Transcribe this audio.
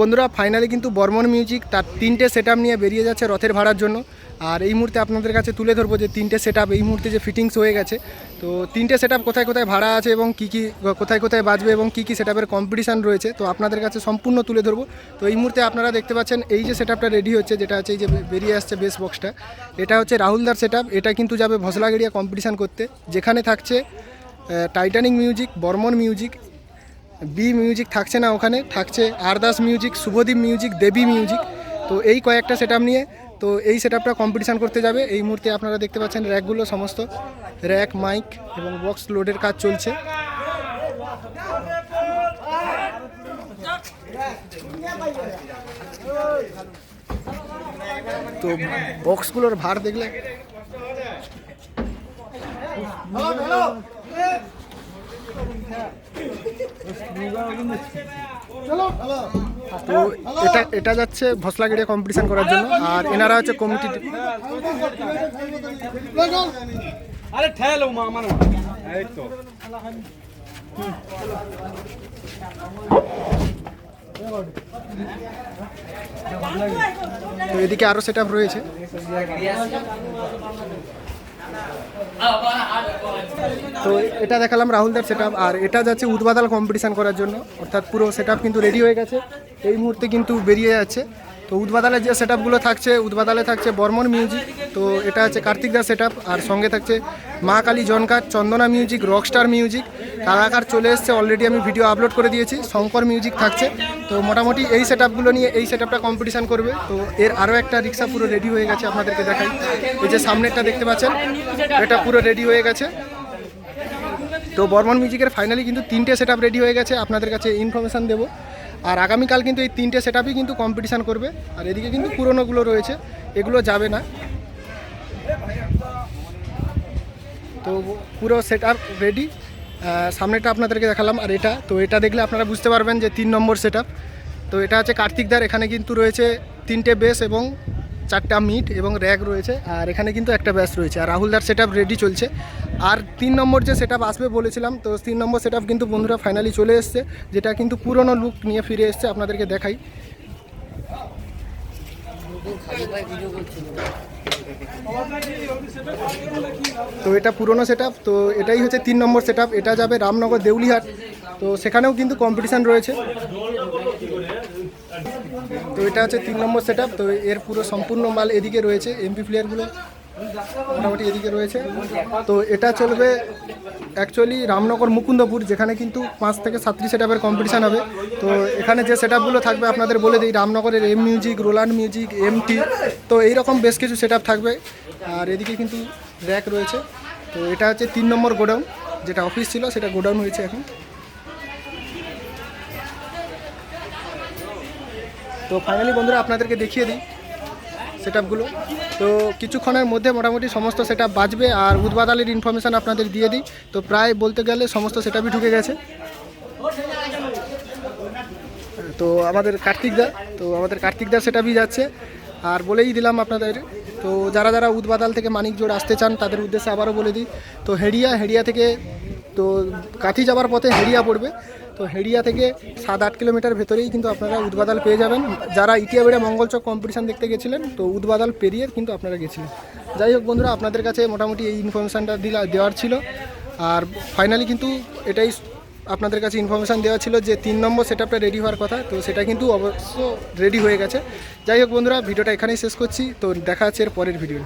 বন্ধুরা ফাইনালি কিন্তু বর্মন মিউজিক তার তিনটে সেট নিয়ে বেরিয়ে যাচ্ছে রথের ভাড়ার জন্য। আর এই মুহূর্তে আপনাদের কাছে তুলে ধরবো যে তিনটে সেট এই মুহূর্তে যে ফিটিংস হয়ে গেছে। তো তিনটে সেট কোথায় কোথায় ভাড়া আছে এবং কী কী, কোথায় কোথায় বাজবে এবং কী কী সেটআপের কম্পিটিশান রয়েছে, তো আপনাদের কাছে সম্পূর্ণ তুলে ধরবো। তো এই মুহূর্তে আপনারা দেখতে পাচ্ছেন, এই যে সেটআপটা রেডি হচ্ছে, যেটা হচ্ছে এই যে বেরিয়ে আসছে বেস বক্সটা এটা হচ্ছে রাহুলদার সেটআপ এটা কিন্তু যাবে ভসলাগেরিয়া কম্পিটিশান করতে, যেখানে থাকছে Titanic music Burman music B music থাকছে না ওখানে, থাকছে Ardas music, Subhadeep music, Debi music. তো এই কয়েকটা সেট নিয়ে, তো এই সেট আপটা কম্পিটিশান করতে যাবে। এই মুহূর্তে আপনারা দেখতে পাচ্ছেন র্যাকগুলো সমস্ত। র্যাক, মাইক এবং বক্স লোডের কাজ চলছে। তো বক্সগুলোর ভার দেখলে তো এটা এটা যাচ্ছে ভসলাগিরিয়া কম্পিটিশন করার জন্য আর এনারা হচ্ছে কমিটি আরে ঠেলো মা আমার এই তো। তো এদিকে আরও সেট রয়েছে। তো এটা দেখালাম রাহুলদার সেট আর এটা যাচ্ছে উদ্বাদাল কম্পিটিশান করার জন্য। অর্থাৎ পুরো সেট কিন্তু রেডি হয়ে গেছে। এই মুহূর্তে কিন্তু বেরিয়ে যাচ্ছে। তো উদ্বাদালের যে সেট থাকছে, উদ্বাদালে থাকছে বর্মন মিউজিক তো এটা আছে কার্তিক দাস সেট আর সঙ্গে থাকছে Maa Kali Jhankar, Chandana music rockstar music Kalakar চলে এসছে অলরেডি আমি ভিডিও আপলোড করে দিয়েছি, শঙ্কর মিউজিক থাকছে। তো মোটামুটি এই সেট নিয়ে এই সেট আপটা কম্পিটিশান করবে। তো এর আরও একটা রিক্সা পুরো রেডি হয়ে গেছে আপনাদেরকে দেখাই। এই যে সামনেরটা দেখতে পাচ্ছেন, এটা পুরো রেডি হয়ে গেছে। তো বর্মন মিউজিকের ফাইনালি কিন্তু তিনটে সেট রেডি হয়ে গেছে, আপনাদের কাছে ইনফরমেশান দেবো। আর আগামীকাল কিন্তু এই তিনটে সেট কিন্তু কম্পিটিশান করবে। আর এদিকে কিন্তু পুরনোগুলো রয়েছে, এগুলো যাবে না। তো পুরো সেট আপ রেডি সামনেটা আপনাদেরকে দেখালাম, আর এটা, তো এটা দেখলে আপনারা বুঝতে পারবেন যে তিন নম্বর সেট তো এটা হচ্ছে কার্তিকদার এখানে কিন্তু রয়েছে তিনটে বেস এবং চারটা মিট এবং র্যাক রয়েছে, আর এখানে কিন্তু একটা ব্যাস রয়েছে, আর রাহুলদার সেট রেডি চলছে। আর তিন নম্বর যে সেট আসবে বলেছিলাম, তো তিন নম্বর সেট কিন্তু বন্ধুরা ফাইনালি চলে এসছে, যেটা কিন্তু পুরনো লুক নিয়ে ফিরে এসছে, আপনাদেরকে দেখাই। তো এটা পুরনো সেট তো এটাই হচ্ছে তিন নম্বর সেট এটা যাবে রামনগর দেউলিহাট, তো সেখানেও কিন্তু কম্পিটিশান রয়েছে। তো এটা হচ্ছে তিন নম্বর সেট তো এর পুরো সম্পূর্ণ মাল এদিকে রয়েছে এমপি প্লেয়ারগুলো মোটামুটি এদিকে রয়েছে। তো এটা চলবে অ্যাকচুয়ালি রামনগর মুকুন্দপুর, যেখানে কিন্তু পাঁচ থেকে সাতটি সেট আপের কম্পিটিশান হবে। তো এখানে যে সেট আপগুলো থাকবে আপনাদের বলে দিই, রামনগরের M music Roland music M T তো এইরকম বেশ কিছু সেট থাকবে। আর এদিকে কিন্তু র্যাক রয়েছে। তো এটা হচ্ছে তিন নম্বর গোডাউন, যেটা অফিস ছিল, সেটা গোডাউন হয়েছে এখন। তো ফাইনালি বন্ধুরা, আপনাদেরকে দেখিয়ে দিই সেট তো কিছুক্ষণের মধ্যে মোটামুটি সমস্ত সেট বাজবে আর উদ্বাদালের ইনফরমেশান আপনাদের দিয়ে দিই। তো প্রায় বলতে গেলে সমস্ত সেট ঢুকে গেছে। তো আমাদের কার্তিকদা তো আমাদের কার্তিকদার সেট যাচ্ছে। আর বলেই দিলাম আপনাদের, তো যারা যারা উদ্বাদাল থেকে মানিক জোড় আসতে চান, তাদের উদ্দেশ্যে আবারও বলে দিই। তো হেডিয়া হেডিয়া থেকে তো কাথি যাওয়ার পথে হেডিয়া পড়বে। তো হেডিয়া থেকে সাত আট কিলোমিটার ভেতরেই কিন্তু আপনারা উদ্বাদাল পেয়ে যাবেন। যারা ইটিয়াবেড়া মঙ্গলচক কম্পিটিশান দেখতে গেছিলেন, তো উদ্বাদাল পেরিয়ে কিন্তু আপনারা গেছিলেন। যাই হোক বন্ধুরা, আপনাদের কাছে মোটামুটি এই ইনফরমেশানটা দিলা দেওয়ার ছিল। আর ফাইনালি কিন্তু এটাই আপনাদের কাছে ইনফরমেশান দেওয়া ছিল যে তিন নম্বর সেট রেডি হওয়ার কথা, তো সেটা কিন্তু অবশ্য রেডি হয়ে গেছে। যাই হোক বন্ধুরা, ভিডিওটা এখানেই শেষ করছি। তো দেখা হচ্ছে এর পরের ভিডিও